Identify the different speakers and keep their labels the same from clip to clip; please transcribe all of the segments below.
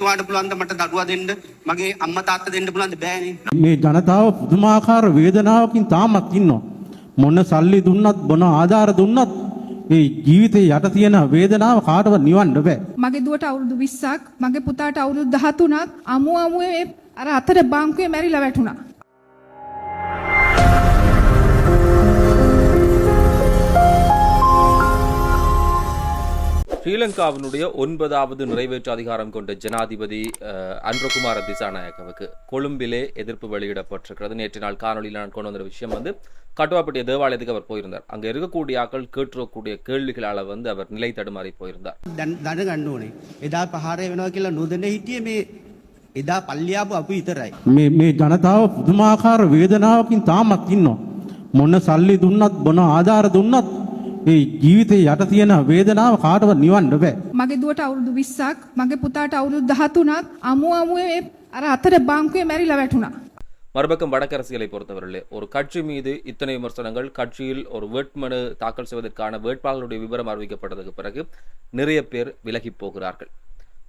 Speaker 1: තුවාට පුළුවන්ද මට දඩුව දෙන්න මගේ අම්ම තාත්ත දෙන්න පුළුවන්ද බෑනේ
Speaker 2: මේ ජනතාව පුදුමාකාර වේදනාවකින් තාමත් ඉන්නවා. මොන සල්ලි දුන්නත් බොන ආධාර දුන්නත් ඒ ජීවිතේ යට තියෙන වේදනාව කාටවත් නිවන්න බෑ.
Speaker 3: මගේ දුවට අවුරුදු 20ක් මගේ පුතාට අවුරුදු 13ක් අමු අමුවේ අර අතර බංකුවේ මැරිලා වැටුණා.
Speaker 4: ஸ்ரீலங்காவினுடைய ஒன்பதாவது நிறைவேற்று அதிகாரம் கொண்ட ஜனாதிபதி அஹ், அன்றகுமார திசாநாயக்கவுக்கு கொழும்பிலே எதிர்ப்பு வெளியிடப்பட்டிருக்கிறது நேற்று நாள் காணொலியில் நான் கொண்டு வந்த விஷயம் வந்து கட்டுவாப்பட்டிய தேவாலயத்துக்கு அவர் போயிருந்தார் அங்க இருக்கக்கூடிய ஆக்கள் கேட்டிருக்கக்கூடிய கேள்விகளால வந்து அவர் நிலை தடுமாறி போயிருந்தார்
Speaker 1: දැන් දඩ ගන්න ඕනේ එදා පහරය වෙනවා කියලා නොදන්න හිටිය මේ එදා පල්ලියාපු අප විතරයි
Speaker 2: මේ මේ ජනතාව පුදුමාකාර වේදනාවකින් තාමත් ඉන්නවා. මොන සල්ලි දුන්නත් බොන ආධාර දුන්නත් ඒ ජීවිතේ යට තියෙන වේදනාව කාටවත් නිවන්න බෑ.
Speaker 3: මගේ දුවට අවුරුදු 20ක් මගේ පුතාට අවුරුදු 13ක් අමු අමුවේ අර අතර බංකුවේ මැරිලා වැටුණා.
Speaker 4: மறுபக்கம் வடக்கரசியலை பொறுத்தவரையிலே ஒரு கட்சி மீது இத்தனை விமர்சனங்கள் கட்சியில் ஒரு வேட்புமனு தாக்கல் செய்வதற்கான வேட்பாளருடைய விவரம் அறிவிக்கப்பட்டதுக்கு பிறகு நிறைய பேர் விலகி போகிறார்கள்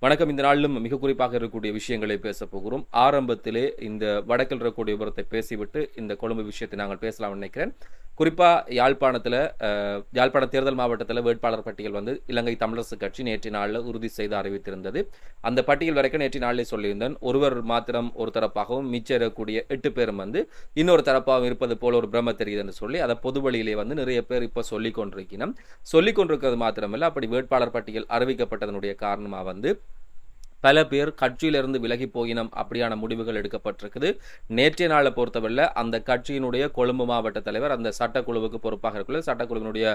Speaker 4: வணக்கம் இந்த நாளிலும் மிக குறிப்பாக இருக்கக்கூடிய விஷயங்களை பேச போகிறோம் ஆரம்பத்திலே இந்த வடக்கில் இருக்கக்கூடிய விவரத்தை பேசிவிட்டு இந்த கொழும்பு விஷயத்தை நாங்கள் பேசலாம் நினைக்கிறேன் குறிப்பாக யாழ்ப்பாணத்தில் யாழ்ப்பாண தேர்தல் மாவட்டத்தில் வேட்பாளர் பட்டியல் வந்து இலங்கை தமிழரசு கட்சி நேற்று நாளில் உறுதி செய்து அறிவித்திருந்தது. அந்த பட்டியல் வரைக்கும் நேற்று நாளில் சொல்லியிருந்தேன். ஒருவர் மாத்திரம் ஒரு தரப்பாகவும் மிச்சரக்கூடிய எட்டு பேரும் வந்து இன்னொரு தரப்பாகவும் இருப்பது போல ஒரு பிரம தெரியுது என்று சொல்லி அதை பொது வழியிலே வந்து நிறைய பேர் இப்போ சொல்லிக் கொண்டிருக்கணும் சொல்லிக் கொண்டிருக்கிறது மாத்திரமில்லை அப்படி வேட்பாளர் பட்டியல் அறிவிக்கப்பட்டதனுடைய காரணமாக வந்து பல பேர் கட்சியிலிருந்து விலகி போயினம் அப்படியான முடிவுகள் எடுக்கப்பட்டிருக்குது. நேற்றைய நாளை பொறுத்தவரையில் அந்த கட்சியினுடைய கொழும்பு மாவட்ட தலைவர் அந்த சட்டக்குழுவுக்கு பொறுப்பாக இருக்குள்ள சட்டக்குழுவினுடைய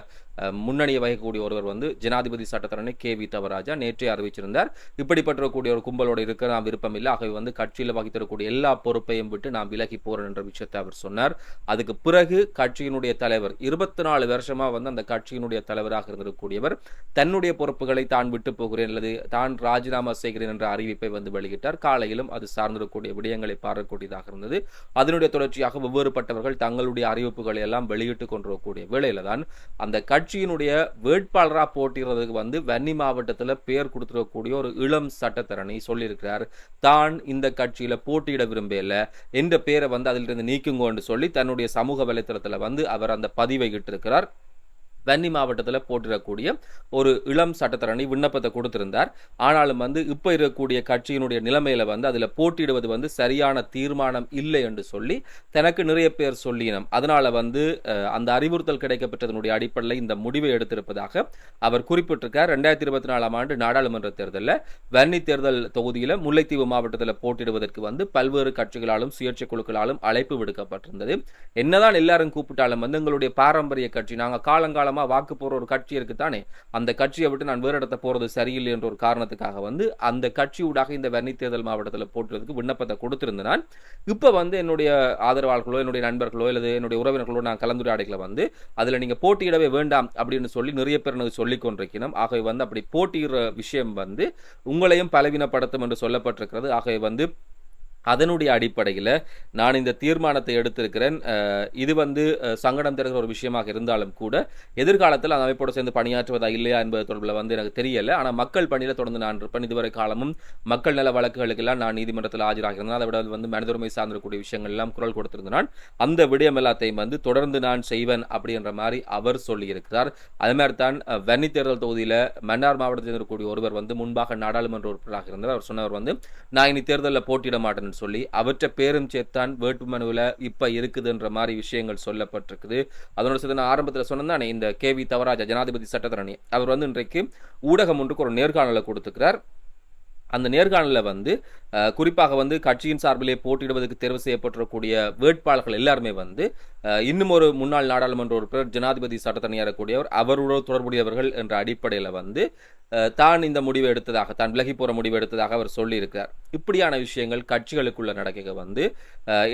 Speaker 4: முன்னணியை வகிக்கக்கூடிய ஒருவர் வந்து ஜனாதிபதி சட்டத்தரணி கே வி தவராஜா நேற்றே அறிவிச்சிருந்தார். இப்படிப்பட்டிருக்கக்கூடிய ஒரு கும்பலோட இருக்க நான் விருப்பம் இல்லை. ஆகவே வந்து கட்சியில் வகித்திருக்கக்கூடிய எல்லா பொறுப்பையும் விட்டு நான் விலகி போறேன் என்ற விஷயத்தை அவர் சொன்னார். அதுக்கு பிறகு கட்சியினுடைய தலைவர் இருபத்தி நாலு வருஷமா வந்து அந்த கட்சியினுடைய தலைவராக இருந்திருக்கக்கூடியவர் தன்னுடைய பொறுப்புகளை தான் விட்டு போகிறேன் அல்லது தான் ராஜினாமா செய்கிறேன் என்ற அறிவிப்பை வந்து வெளியிட்டார். காலையிலும் அது சார்ந்திருக்கக்கூடிய விடயங்களை பார்க்கக்கூடியதாக இருந்தது. அதனுடைய தொடர்ச்சியாக வெவ்வேறுபட்டவர்கள் தங்களுடைய அறிவிப்புகளை எல்லாம் வெளியிட்டு கொண்டிருக்கக்கூடிய வேளையில தான் அந்த கட்சியினுடைய வேட்பாளராக போட்டிடுறதுக்கு வந்து வன்னி மாவட்டத்தில் பெயர் கொடுத்துருக்கக்கூடிய ஒரு இளம் சட்டத்தரணி சொல்லியிருக்கிறார். தான் இந்த கட்சியில் போட்டியிட விரும்பல. என்ற பேரை வந்து அதிலிருந்து நீக்குங்கோன்னு சொல்லி தன்னுடைய சமூக வலைத்தளத்தில் வந்து அவர் அந்த பதிவை இட்டிருக்கிறார். வன்னி மாவட்டத்தில் போட்டிடக்கூடிய ஒரு இளம் சட்டத்தரணி விண்ணப்பத்தை கொடுத்திருந்தார். ஆனாலும் வந்து இப்போ இருக்கக்கூடிய கட்சியினுடைய நிலைமையில வந்து அதில் போட்டியிடுவது வந்து சரியான தீர்மானம் இல்லை என்று சொல்லி தனக்கு நிறைய பேர் சொல்லினம். அதனால வந்து அந்த அறிவுறுத்தல் கிடைக்கப்பட்டதனுடைய அடிப்படையில் இந்த முடிவை எடுத்திருப்பதாக அவர் குறிப்பிட்டிருக்கார். ரெண்டாயிரத்தி இருபத்தி நாலாம் ஆண்டு நாடாளுமன்ற தேர்தலில் வன்னி தேர்தல் தொகுதியில் முல்லைத்தீவு மாவட்டத்தில் போட்டியிடுவதற்கு வந்து பல்வேறு கட்சிகளாலும் சுயேட்சை குழுக்களாலும் அழைப்பு விடுக்கப்பட்டிருந்தது. என்னதான் எல்லாரும் கூப்பிட்டாலும் வந்து எங்களுடைய பாரம்பரிய கட்சி நாங்கள் காலங்காலம் வாக்கு போற ஒரு கட்சி இருக்குத்தானே அந்த கட்சியை விட்டு நான் வேறு இடத்த போறது சரியில்லை என்ற ஒரு காரணத்துக்காக வந்து அந்த கட்சியூடாக இந்த வன்னி தேர்தல் மாவட்டத்தில் போட்டுறதுக்கு விண்ணப்பத்தை கொடுத்திருந்தேன். நான் இப்போ வந்து என்னுடைய ஆதரவாளர்களோ என்னுடைய நண்பர்களோ அல்லது என்னுடைய உறவினர்களோ நான் கலந்துரையாடைகளை வந்து அதில் நீங்கள் போட்டியிடவே வேண்டாம் அப்படின்னு சொல்லி நிறைய பேர் எனக்கு சொல்லிக் கொண்டிருக்கணும். ஆகவே வந்து அப்படி போட்டியிடுற விஷயம் வந்து உங்களையும் பலவீனப்படுத்தும் என்று சொல்லப்பட்டிருக்கிறது. ஆகவே வந்து அதனுடைய அடிப்படையில் நான் இந்த தீர்மானத்தை எடுத்திருக்கிறேன். இது வந்து சங்கடம் தருகிற ஒரு விஷயமாக இருந்தாலும் கூட எதிர்காலத்தில் அந்த அமைப்போடு சேர்ந்து பணியாற்றுவதா இல்லையா என்பது தொடர்பில் வந்து எனக்கு தெரியலை. ஆனால் மக்கள் பணியில் தொடர்ந்து நான் இருப்பேன். இதுவரை காலமும் மக்கள் நல வழக்குகளுக்கெல்லாம் நான் நீதிமன்றத்தில் ஆஜராகியிருந்தேன் அதை விட வந்து மனிதுரிமை சார்ந்திருக்கக்கூடிய விஷயங்கள் எல்லாம் குரல் கொடுத்திருந்தான் அந்த விடயம் எல்லாத்தையும் வந்து தொடர்ந்து நான் செய்வேன் அப்படின்ற மாதிரி அவர் சொல்லியிருக்கிறார். அது மாதிரி தான் வன்னி தேர்தல் தொகுதியில் மன்னார் மாவட்டத்தில் இருக்கக்கூடிய ஒருவர் வந்து முன்பாக நாடாளுமன்ற உறுப்பினராக இருந்தார். அவர் சொன்னவர் வந்து நான் இனி தேர்தலில் போட்டியிட அப்படின்னு சொல்லி அவற்றை பேரும் சேர்த்தான் வேட்புமனுவில் இப்போ இருக்குதுன்ற மாதிரி விஷயங்கள் சொல்லப்பட்டிருக்குது. அதனோட சேர்த்து நான் ஆரம்பத்தில் சொன்னதானே இந்த கே வி தவராஜா ஜனாதிபதி சட்டத்தரணி. அவர் வந்து இன்றைக்கு ஊடகம் ஒன்றுக்கு ஒரு நேர்காணலை கொடுத்துக்கிறார். அந்த நேர்காணலில் வந்து குறிப்பாக வந்து கட்சியின் சார்பிலே போட்டியிடுவதற்கு தேர்வு செய்யப்பட்டிருக்கக்கூடிய வேட்பாளர்கள் எல்லாருமே வந்து இன்னும் ஒரு முன்னாள் நாடாளுமன்ற உறுப்பினர் ஜனாதிபதி சட்டத்தணியாக இருக்கக்கூடியவர் அவரோட தொடர்புடையவர்கள் என்ற அடிப்படையில் வந்து தான் இந்த முடிவை எடுத்ததாக தான் விலகி போகிற முடிவு எடுத்ததாக அவர் சொல்லியிருக்கிறார். இப்படியான விஷயங்கள் கட்சிகளுக்குள்ள நடக்க வந்து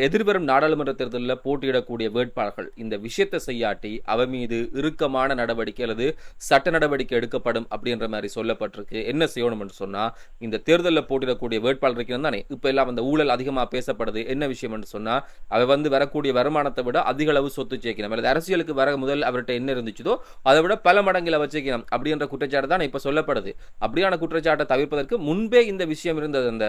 Speaker 4: எதிர்வரும் நாடாளுமன்ற தேர்தலில் போட்டியிடக்கூடிய வேட்பாளர்கள் இந்த விஷயத்தை செய்யாட்டி அவ மீது இறுக்கமான நடவடிக்கை அல்லது சட்ட நடவடிக்கை எடுக்கப்படும் அப்படின்ற மாதிரி சொல்லப்பட்டிருக்கு. என்ன செய்யணும் என்று சொன்னால் இந்த தேர்தலில் போட்டிடக்கூடிய வேட்பாளர் இருக்கிறது தானே. இப்போ எல்லாம் அந்த ஊழல் அதிகமாக பேசப்படுது என்ன விஷயம் என்று சொன்னா அவ வந்து வரக்கூடிய வருமானத்தை விட அதிக அளவு சொத்து சேர்க்கணும். அல்லது அரசியலுக்கு வர முதல் அவர்கிட்ட என்ன இருந்துச்சதோ அதை விட பல மடங்குல வச்சுக்கணும் அப்படின்ற குற்றச்சாட்டு தான் இப்போ சொல்லப்படுது. அப்படியான குற்றச்சாட்டை தவிர்ப்பதற்கு முன்பே இந்த விஷயம் இருந்தது. அந்த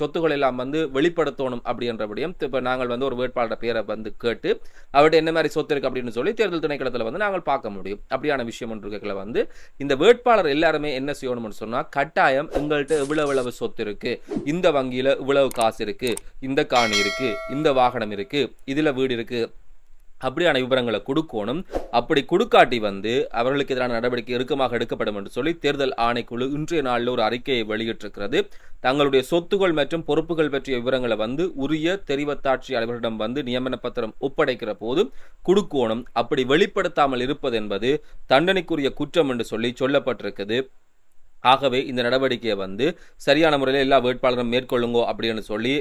Speaker 4: சொத்துக்கள் எல்லாம் வந்து வெளிப்படுத்தணும் அப்படின்றபடியும் இப்போ நாங்கள் வந்து ஒரு வேட்பாளர் பேரை வந்து கேட்டு அவர்கிட்ட என்ன மாதிரி சொத்து இருக்கு அப்படின்னு சொல்லி தேர்தல் திணைக்களத்தில் வந்து நாங்கள் பார்க்க முடியும். அப்படியான விஷயம் ஒன்று வந்து இந்த வேட்பாளர் எல்லாருமே என்ன செய்யணும்னு சொன்னால் கட்டாயம் எங்கள்கிட்ட இவ்வளவு இவ்வளவு சொத்து இருக்கு. இந்த வங்கியில இவ்வளவு காசு இருக்கு. இந்த காணி இருக்கு. இந்த வாகனம் இருக்கு. இதுல வீடு இருக்கு. அப்படியான விவரங்களை கொடுக்கணும். அப்படி கொடுக்காட்டி வந்து அவர்களுக்கு எதிரான நடவடிக்கை இறுக்கமாக எடுக்கப்படும் என்று சொல்லி தேர்தல் ஆணைக்குழு இன்றைய நாளில் ஒரு அறிக்கையை வெளியிட்டிருக்கிறது. தங்களுடைய சொத்துகள் மற்றும் பொறுப்புகள் பற்றிய விவரங்களை வந்து உரிய தெரிவத்தாட்சி அலுவலரிடம் வந்து நியமன பத்திரம் ஒப்படைக்கிற போது கொடுக்கணும். அப்படி வெளிப்படுத்தாமல் இருப்பது என்பது தண்டனைக்குரிய குற்றம் என்று சொல்லி சொல்லப்பட்டிருக்குது. ஆகவே இந்த நடவடிக்கையை வந்து சரியான முறையில் எல்லா வேட்பாளரும் மேற்கொள்ளுங்கோ அப்படின்னு சொல்லி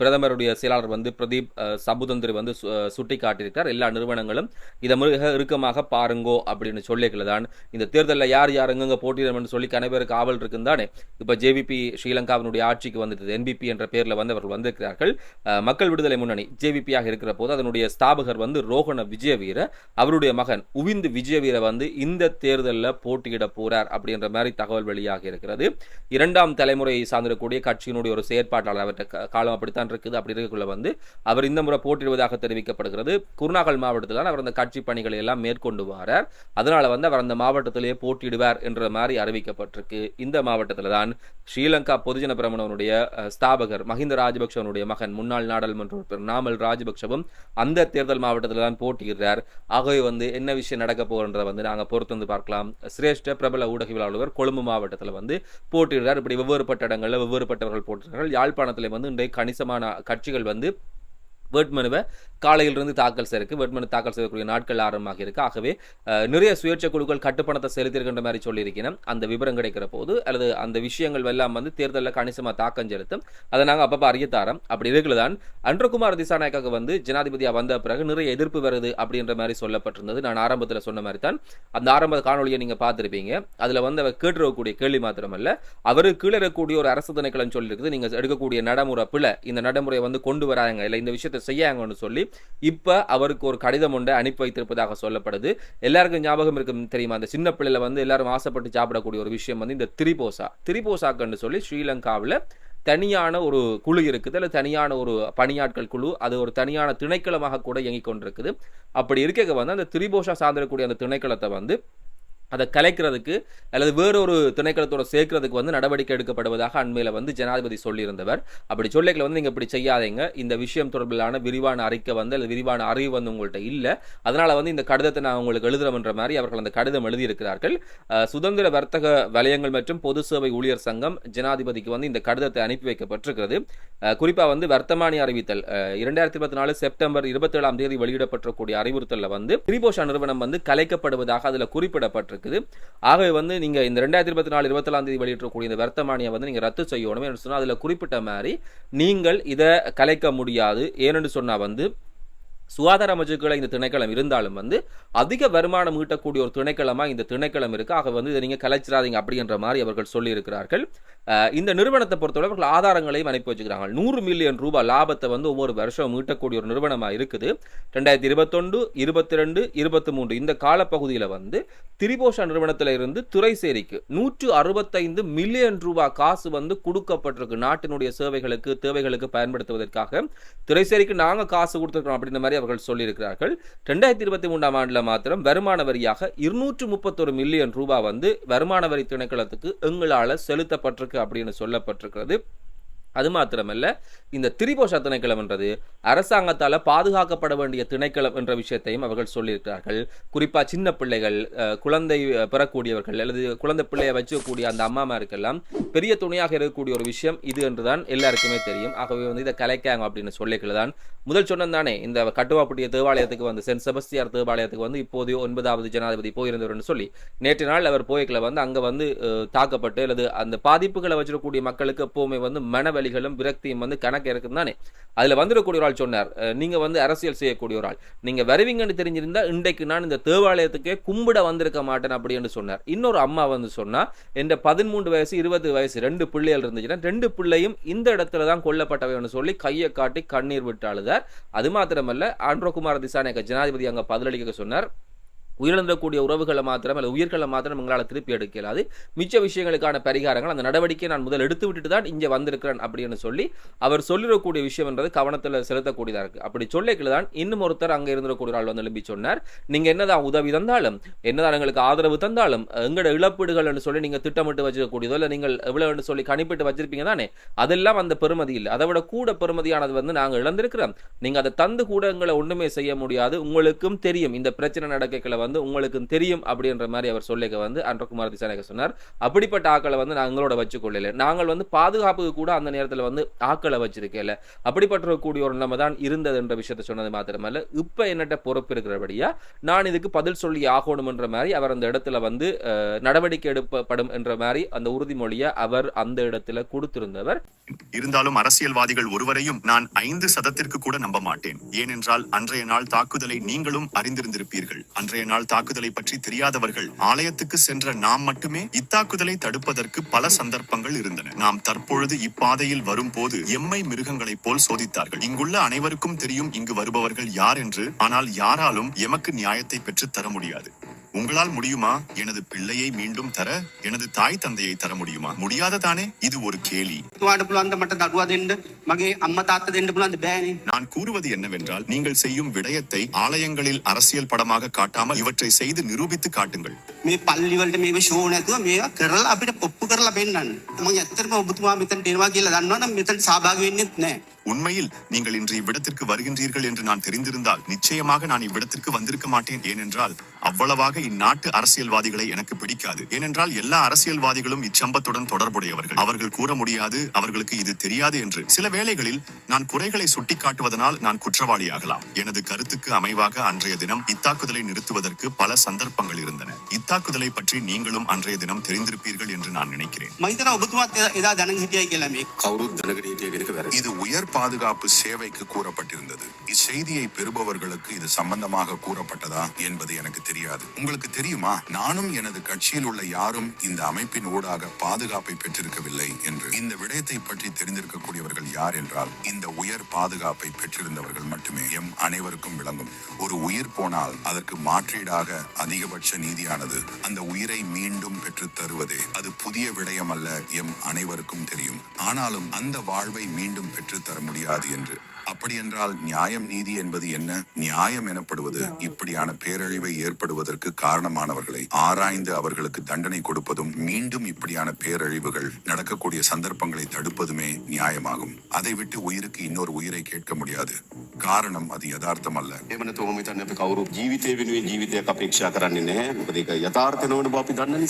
Speaker 4: பிரதமருடைய செயலாளர் வந்து பிரதீப் சபுதந்திரி வந்து சுட்டி காட்டியிருக்கார் எல்லா நிறுவனங்களும் இதை மிக இறுக்கமாக பாருங்கோ அப்படின்னு சொல்லிக்கல தான். இந்த தேர்தலில் யார் யார் எங்கெங்க போட்டியிடணும்னு சொல்லி கனைவருக்கு ஆவல் இருக்குந்தானே இப்போ ஜேவிபி ஸ்ரீலங்காவினுடைய ஆட்சிக்கு வந்துட்டு என்பிபி என்ற பேரில் வந்து அவர்கள் வந்திருக்கிறார்கள். மக்கள் விடுதலை முன்னணி ஜேவிபியாக இருக்கிற போது அதனுடைய ஸ்தாபகர் வந்து ரோகண விஜயவீர. அவருடைய மகன் உவிந்து விஜயவீர வந்து இந்த தேர்தலில் போட்டியிட போறார் அப்படின்ற மாதிரி தகவல் வெளியாக இருக்கிறது. இரண்டாம் தலைமுறையை சார்ந்திருக்கக்கூடிய கட்சியினுடைய ஒரு செயற்பாட்டாளர் அவர்கிட்ட காலம் அப்படித்தான் இருக்குது. அப்படி இருக்கக்குள்ள வந்து அவர் இந்த முறை போட்டியிடுவதாக தெரிவிக்கப்படுகிறது. குருநாகல் மாவட்டத்தில் அவர் அந்த கட்சி பணிகளை எல்லாம் மேற்கொண்டு வரார். அதனால வந்து அவர் அந்த மாவட்டத்திலேயே போட்டியிடுவார் என்ற மாதிரி அறிவிக்கப்பட்டிருக்கு. இந்த மாவட்டத்தில் தான் ஸ்ரீலங்கா பொதுஜன பிரமணனுடைய ஸ்தாபகர் மஹிந்த ராஜபக்சவனுடைய மகன் முன்னாள் நாடாளுமன்ற உறுப்பினர் நாமல் ராஜபக்சவும் அந்த தேர்தல் மாவட்டத்தில் தான் போட்டியிடுறார். ஆகவே வந்து என்ன விஷயம் நடக்க போகிறன்றதை வந்து நாங்கள் பொறுத்து வந்து பார்க்கலாம். சிரேஷ்ட பிரபல ஊடகவியலாளர் கொழும்பு மாவட்டம் மாவட்டத்தில் வந்து போட்டியிடுறார். இப்படி வெவ்வேறுபட்ட இடங்களில் வெவ்வேறுபட்டவர்கள் போட்டிருக்கிறார்கள் யாழ்ப்பாணத்தில் வந்து இன்றைய கணிசமான கட்சிகள் வந்து வேட்மனுவை காலையிலிருந்து தாக்கல் செய்யிருக்கு வேட்மனு தாக்கல் செய்யக்கூடிய நாட்கள் ஆரம்பமாக இருக்கு. ஆகவே நிறைய சுயேட்சை குழுக்கள் கட்டுப்பணத்தை செலுத்தியிருக்கின்ற மாதிரி சொல்லியிருக்கிறேன். அந்த விவரம் கிடைக்கிற போது அல்லது அந்த விஷயங்கள் எல்லாம் வந்து தேர்தலில் கணிசமாக தாக்கம் செலுத்தும். அதை நாங்கள் அப்பப்போ அறியத்தாரோம். அப்படி இருக்குதான் அன்றகுமார் திசாநாயக்காக வந்து ஜனாதிபதியாக வந்த பிறகு நிறைய எதிர்ப்பு வருது அப்படின்ற மாதிரி சொல்லப்பட்டிருந்தது. நான் ஆரம்பத்தில் சொன்ன மாதிரி தான். அந்த ஆரம்ப காணொலியை நீங்கள் பார்த்துருப்பீங்க. அதில் வந்து அவர் கேட்டிருக்கக்கூடிய கேள்வி மாத்திரமல்ல. அவரு கீழே இருக்கக்கூடிய ஒரு அரசு திணைக்களம் சொல்லியிருக்குது. நீங்கள் எடுக்கக்கூடிய நடைமுறை பிழை. இந்த நடைமுறையை வந்து கொண்டு வராங்க. இல்லை இந்த விஷயத்தை செய்யாங்கன்னு சொல்லி இப்போ அவருக்கு ஒரு கடிதம் ஒன்றை அனுப்பி வைத்திருப்பதாக சொல்லப்படுது. எல்லாருக்கும் ஞாபகம் இருக்கும் தெரியுமா? அந்த சின்ன பிள்ளைல வந்து எல்லாரும் ஆசைப்பட்டு சாப்பிடக்கூடிய ஒரு விஷயம் வந்து இந்த திரிபோசா. திரிபோசாக்குன்னு சொல்லி ஸ்ரீலங்காவில் தனியான ஒரு குழு இருக்குது. இல்லை தனியான ஒரு பணியாட்கள் குழு. அது ஒரு தனியான திணைக்களமாக கூட இயங்கிக் கொண்டிருக்குது. அப்படி இருக்க வந்து அந்த திரிபோஷா சார்ந்திருக்கக்கூடிய அந்த திணைக்களத்தை வந்து அதை கலைக்கிறதுக்கு அல்லது வேறொரு திணைக்களத்தோட சேர்க்கிறதுக்கு வந்து நடவடிக்கை எடுக்கப்படுவதாக அண்மையில் வந்து ஜனாதிபதி சொல்லியிருந்தவர். அப்படி சொல்லிக்கல வந்து நீங்கள் இப்படி செய்யாதீங்க. இந்த விஷயம் தொடர்பிலான விரிவான அறிக்கை வந்து அல்லது விரிவான அறிவு வந்து உங்கள்கிட்ட இல்லை. அதனால் வந்து இந்த கடிதத்தை நான் உங்களுக்கு எழுதுறோம்ன்ற மாதிரி அவர்கள் அந்த கடிதம் எழுதியிருக்கிறார்கள். சுதந்திர வர்த்தக வலயங்கள் மற்றும் பொது சேவை ஊழியர் சங்கம் ஜனாதிபதிக்கு வந்து இந்த கடிதத்தை அனுப்பி வைக்கப்பட்டிருக்கிறது. குறிப்பாக வந்து வர்த்தமானி அறிவித்தல். இரண்டாயிரத்தி இருபத்தி நாலு செப்டம்பர் இருபத்தேழாம் தேதி வெளியிடப்பட்டக்கூடிய அறிவுறுத்தலில் வந்து திரிபோஷா நிறுவனம் வந்து கலைக்கப்படுவதாக அதில் குறிப்பிடப்பட்டிருக்கு. இருக்குது. ஆகவே வந்து நீங்கள் இந்த ரெண்டாயிரத்தி இருபத்தி நாலு இருபத்தேழாம் தேதி வெளியிட்டக்கூடிய இந்த வர்த்தமானியை வந்து நீங்கள் ரத்து செய்யணும். என்று சொன்னால் அதில் குறிப்பிட்ட மாதிரி நீங்கள் இதை கலைக்க முடியாது. ஏனென்று சொன்னால் வந்து சுகாதார அமைச்சுக்களை இந்த திணைக்களம் இருந்தாலும் வந்து அதிக வருமானம் ஈட்டக்கூடிய ஒரு திணைக்களமாக இந்த திணைக்களம் இருக்குது ஆக வந்து இதை நீங்கள் கலைச்சிடாதீங்க அப்படின்ற மாதிரி அவர்கள் சொல்லியிருக்கிறார்கள். இந்த நிறுவனத்தை பொறுத்தவரை அவர்கள் ஆதாரங்களையும் அனுப்பி வச்சுக்கிறாங்க. நூறு மில்லியன் ரூபாய் லாபத்தை வந்து ஒவ்வொரு வருஷம் ஈட்டக்கூடிய ஒரு நிறுவனமாக இருக்குது. ரெண்டாயிரத்தி இருபத்தொன்று இருபத்தி ரெண்டு இருபத்தி மூன்று இந்த காலப்பகுதியில் வந்து திரிபோஷா நிறுவனத்தில் இருந்து துறைசேரிக்கு நூற்று அறுபத்தைந்து மில்லியன் ரூபாய் காசு வந்து கொடுக்கப்பட்டிருக்கு. நாட்டினுடைய சேவைகளுக்கு தேவைகளுக்கு பயன்படுத்துவதற்காக. திரைசேரிக்கு நாங்கள் காசு கொடுத்துருக்கோம் அப்படின்ற மாதிரி அவர்கள் சொல்லியிருக்கிறார்கள் ரெண்டாயிரத்தி இருபத்தி மூன்றாம் ஆண்டில் மாத்திரம் வருமான வரியாக இருநூற்று முப்பத்தொரு மில்லியன் ரூபாய் வந்து வருமான வரி திணைக்களத்துக்கு எங்களால் செலுத்தப்பட்டிருக்கு அப்படின்னு சொல்லப்பட்டிருக்கிறது. அது மாத்திரமல்ல இந்த திரிபோஷா திணைக்களம் என்றது அரசாங்கத்தால் பாதுகாக்கப்பட வேண்டிய திணைக்களம் என்ற விஷயத்தையும் அவர்கள் சொல்லியிருக்கிறார்கள். குறிப்பாக சின்ன பிள்ளைகள் குழந்தை பெறக்கூடியவர்கள் அல்லது குழந்தை பிள்ளையை வச்சுக்கக்கூடிய அந்த அம்மாமாருக்கெல்லாம் பெரிய துணையாக இருக்கக்கூடிய ஒரு விஷயம் இது என்று தான் எல்லாருக்குமே தெரியும். ஆகவே வந்து இதை கலைக்காங்க அப்படின்னு சொல்லிக்கலதான் முதல் சொன்னது தானே இந்த கட்டுவாப்பட்டிய தேவாலயத்துக்கு வந்து சென்ட் செபஸ்தியார் தேவாலயத்துக்கு வந்து இப்போதைய ஒன்பதாவது ஜனாதிபதி போயிருந்தவர்னு சொல்லி நேற்று நாள் அவர் போய்க்கல வந்து அங்கே வந்து தாக்கப்பட்டு அல்லது அந்த பாதிப்புகளை வச்சிருக்கக்கூடிய மக்களுக்கு எப்போவுமே வந்து மனவ தலைவலிகளும் விரக்தியும் வந்து கணக்கு இருக்குன்னு தானே? அதில் வந்துடக்கூடிய ஒரு ஆள் சொன்னார். நீங்கள் நீங்க வந்து அரசியல் செய்யக்கூடிய ஒரு ஆள். நீங்க வருவீங்கன்னு தெரிஞ்சிருந்தா இன்றைக்கு நான் இந்த தேவாலயத்துக்கே கும்பிட வந்திருக்க மாட்டேன் அப்படின்னு சொன்னார். இன்னொரு அம்மா வந்து சொன்னா என் பதிமூன்று வயசு இருபது வயசு ரெண்டு பிள்ளைகள் இருந்துச்சுன்னா ரெண்டு பிள்ளையும் இந்த இடத்துல தான் கொல்லப்பட்டவைன்னு சொல்லி கையை காட்டி கண்ணீர் விட்டு அழுதார். அது மாத்திரமல்ல ஆண்ட்ரோகுமார் திசாநாயக்க ஜனாதிபதி அங்க பதிலளிக்க சொன்னார். உயிரிழந்தக்கூடிய உறவுகளை மாத்திரம் அல்லது உயிர்களை மாத்திரம் எங்களால் திருப்பி எடுக்க இயலாது. மிச்ச விஷயங்களுக்கான பரிகாரங்கள் அந்த நடவடிக்கையை நான் முதல் எடுத்து விட்டுட்டு தான் இங்கே வந்திருக்கிறேன் அப்படின்னு சொல்லி அவர் சொல்லிடக்கூடிய விஷயம் என்றது கவனத்தில் செலுத்தக்கூடியதாக இருக்குது அப்படி சொல்லிக்கல தான் இன்னும் ஒருத்தர் அங்கே இருந்திருக்கூடிய ஆள் வந்து எழுப்பி சொன்னார். நீங்கள் என்னதான் உதவி தந்தாலும் என்னதான் எங்களுக்கு ஆதரவு தந்தாலும் எங்களோட இழப்பீடுகள்னு சொல்லி நீங்கள் திட்டமிட்டு வச்சிருக்கக்கூடியதோ இல்லை நீங்கள் எவ்வளோன்னு சொல்லி கணிப்பிட்டு வச்சிருப்பீங்க தானே? அதெல்லாம் அந்த பெருமதி இல்லை. அதை விட கூட பெருமதியானது வந்து நாங்கள் இழந்திருக்கிறோம். நீங்கள் அதை தந்து கூட எங்களை ஒன்றுமே செய்ய முடியாது. உங்களுக்கும் தெரியும். இந்த பிரச்சனை நடக்கல வந்து வந்து உங்களுக்கு தெரியும் அப்படின்ற மாதிரி அவர் சொல்லிக்க வந்து அன்றகுமார் திசாநாயக சொன்னார். அப்படிப்பட்ட ஆக்களை வந்து நாங்களோட வச்சுக்கொள்ளல. நாங்கள் வந்து பாதுகாப்புக்கு கூட அந்த நேரத்தில் வந்து ஆக்களை வச்சிருக்கல. அப்படிப்பட்ட கூடிய ஒரு நிலைமை தான் இருந்தது என்ற விஷயத்தை சொன்னது மாத்திரமல்ல. இப்போ என்னட்ட பொறுப்பு இருக்கிறபடியா நான் இதுக்கு பதில் சொல்லி ஆகணும்ன்ற மாதிரி அவர் அந்த இடத்துல வந்து நடவடிக்கை எடுக்கப்படும் என்ற மாதிரி அந்த உறுதிமொழியை அவர் அந்த இடத்துல கொடுத்திருந்தவர்.
Speaker 5: இருந்தாலும் அரசியல்வாதிகள் ஒருவரையும் நான் ஐந்து சதத்திற்கு கூட நம்ப மாட்டேன். ஏனென்றால் அன்றைய நாள் தாக்குதலை நீங்களும் அறிந்திருந்திருப்பீர்கள். அன்றைய நாள் தாக்குதலை பற்றி தெரியாதவர்கள் ஆலயத்துக்கு சென்ற நாம் மட்டுமே இத்தாக்குதலை தடுப்பதற்கு பல சந்தர்ப்பங்கள் இருந்தன. நாம் தற்பொழுது இப்பாதையில் வரும்போது எம்மை மிருகங்களைப் போல் சோதித்தார்கள். இங்குள்ள அனைவருக்கும் தெரியும் இங்கு வருபவர்கள் யார் என்று ஆனால் யாராலும் எமக்கு நியாயத்தை பெற்று தர முடியாது. உங்களால் முடியுமா எனது பிள்ளையை மீண்டும் தர எனது தாய் தந்தையை தர முடியுமா முடியாததானே இது ஒரு கேலி
Speaker 1: තුමාට පුළුවන්ද මට දඩුවා දෙන්න මගේ අම්මා තාත්තා දෙන්න පුළුවන්ද බෑනේ
Speaker 5: நான் கூறுவது என்னவென்றால் நீங்கள் செய்யும் விடயத்தை ஆலயங்களில் அரசியல் படமாக காட்டாமல் இவற்றை செய்து நிரூபித்து காட்டுங்கள்
Speaker 1: මේ පල්ලි වලට මේක ෂෝ නැතුව මේවා කරලා අපිට ඔප්පු කරලා පෙන්නන්න. මම ඇත්තටම ඔබතුමා මෙතනට එනවා කියලා දන්නවනම් මෙතන සහභාගී වෙන්නෙත් නැහැ.
Speaker 5: உண்மையில் நீங்கள் இன்று இவ்விடத்திற்கு வருகின்றீர்கள் என்று நான் தெரிந்திருந்தால் நிச்சயமாக நான் இவ்விடத்திற்கு வந்திருக்க மாட்டேன். ஏனென்றால் அவ்வளவாக இந்நாட்டு அரசியல்வாதிகளை எனக்கு பிடிக்காது. ஏனென்றால் எல்லா அரசியல்வாதிகளும் இச்சம்பத்துடன் தொடர்புடையவர்கள். அவர்கள் கூற முடியாது அவர்களுக்கு இது தெரியாது என்று. சில வேளைகளில் நான் குறைகளை சுட்டிக்காட்டுவதனால் நான் குற்றவாளியாகலாம். எனது கருத்துக்கு அமைவாக அன்றைய தினம் இத்தாக்குதலை நிறுத்துவதற்கு பல சந்தர்ப்பங்கள் இருந்தன. இத்தாக்குதலை பற்றி நீங்களும் அன்றைய தினம் தெரிந்திருப்பீர்கள் என்று நான் நினைக்கிறேன்.
Speaker 6: இது உயர் பாதுகாப்பு சேவைக்கு கூறப்பட்டிருந்தது. இச்செய்தியை பெறுபவர்களுக்கு இது சம்பந்தமாக கூறப்பட்டதா என்பது எனக்கு தெரியாது. உங்களுக்கு தெரியுமா? நானும் எனது கட்சியில் உள்ள யாரும் இந்த அமைப்பின் ஊடாக பாதுகாப்பை பெற்றிருக்கவில்லை என்று. இந்த விடயத்தை பற்றி தெரிந்திருக்கக்கூடியவர்கள் யார் என்றால் இந்த உயர் பாதுகாப்பை பெற்றிருந்தவர்கள் மட்டுமே. எம் அனைவருக்கும் விளங்கும். ஒரு உயிர் போனால் அதற்கு மாற்றீடாக அதிகபட்ச நீதியானது அந்த உயிரை மீண்டும் பெற்று தருவதே. அது புதிய விடயம் அல்ல எம் அனைவருக்கும் தெரியும். ஆனாலும் அந்த வாழ்வை மீண்டும் பெற்றுத் முடியாது என்று. அப்படி என்றால் நியாயம் நீதி என்பது என்ன? நியாயம் எனப்படுவது இப்படியான பேரழிவை ஏற்படுவதற்கு காரணமானவர்களை ஆராய்ந்து அவர்களுக்கு தண்டனை கொடுப்பதும் மீண்டும் இப்படியான பேரழிவுகள் நடக்கக்கூடிய சந்தர்ப்பங்களை தடுப்பதுமே நியாயமாகும். அதை விட்டு உயிருக்கு இன்னொரு உயிரை கேட்க முடியாது. காரணம் அது யதார்த்தம் அல்ல.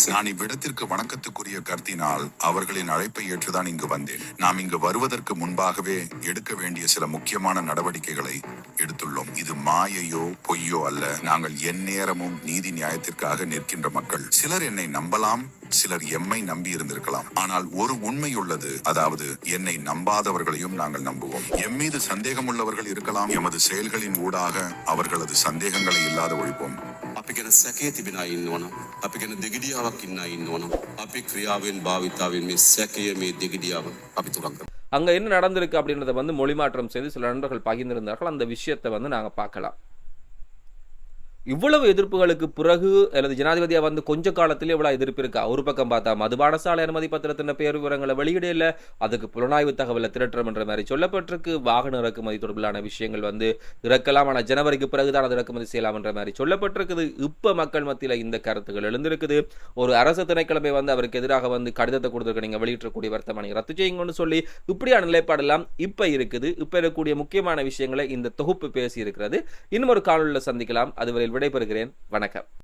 Speaker 6: நான் இவ்விடத்திற்கு வணக்கத்துக்குரிய கருத்தினால் அவர்களின் அழைப்பை ஏற்றுதான் இங்கு வந்தேன். நாம் இங்கு வருவதற்கு முன்பாகவே எடுக்க வேண்டிய சில முக்கிய முக்கியமான நடவடிக்கைகளை எடுத்துள்ளோம் இது மாயையோ பொய்யோ அல்ல நாங்கள் எந்நேரமும் நீதி நியாயத்திற்காக நிற்கின்ற மக்கள் சிலர் என்னை நம்பலாம் சிலர் எம்மை நம்பி இருந்திருக்கலாம் ஆனால் ஒரு உண்மை உள்ளது அதாவது என்னை நம்பாதவர்களையும் நாங்கள் நம்புவோம் எம் மீது சந்தேகம் உள்ளவர்கள் இருக்கலாம் எமது செயல்களின் ஊடாக அவர்களது சந்தேகங்களை இல்லாத ஒழிப்போம்
Speaker 7: අපි ගැන සැකේ තිබෙන අය ඉන්නවනම් අපි ගැන දෙගිඩියාවක් ඉන්න අය ඉන්නවනම් අපි ක්‍රියාවෙන් භාවිතාවෙන් මේ සැකය මේ දෙගිඩියාව අපි තුරන් කරමු.
Speaker 4: அங்கே என்ன நடந்திருக்கு அப்படின்றத வந்து மொழிமாற்றம் செய்து சில நண்பர்கள் பகிர்ந்திருந்தார்கள். அந்த விஷயத்தை வந்து நாங்கள் பார்க்கலாம். இவ்வளவு எதிர்ப்புகளுக்கு பிறகு அல்லது ஜனாதிபதியாக வந்து கொஞ்ச காலத்திலே இவ்வளோ எதிர்ப்பு இருக்கா? ஒரு பக்கம் பார்த்தா மதுபான சாலை அனுமதி பத்திரத்தின் பேர் விவரங்களை வெளியிட அதுக்கு புலனாய்வு தகவலை திரட்டுறோம் என்ற மாதிரி சொல்லப்பட்டிருக்கு. வாகன இறக்குமதி தொடர்பிலான விஷயங்கள் வந்து இறக்கலாம் ஆனால் ஜனவரிக்கு பிறகுதான் அது இறக்குமதி செய்யலாம் என்ற மாதிரி சொல்லப்பட்டிருக்குது. இப்போ மக்கள் மத்தியில் இந்த கருத்துக்கள் எழுந்திருக்குது. ஒரு அரசு திணைக்கிழமை வந்து அவருக்கு எதிராக வந்து கடிதத்தை கொடுத்துருக்க. நீங்கள் வெளியிட்டக்கூடிய வர்த்தமானி ரத்து செய்யுங்கன்னு சொல்லி இப்படியான நிலைப்பாடெல்லாம் இப்போ இருக்குது. இப்ப இருக்கக்கூடிய முக்கியமான விஷயங்களை இந்த தொகுப்பு பேசி இருக்கிறது இன்னும் ஒரு காணொலியில் சந்திக்கலாம். அதுவரை விடைபெறுகிறேன். வணக்கம்.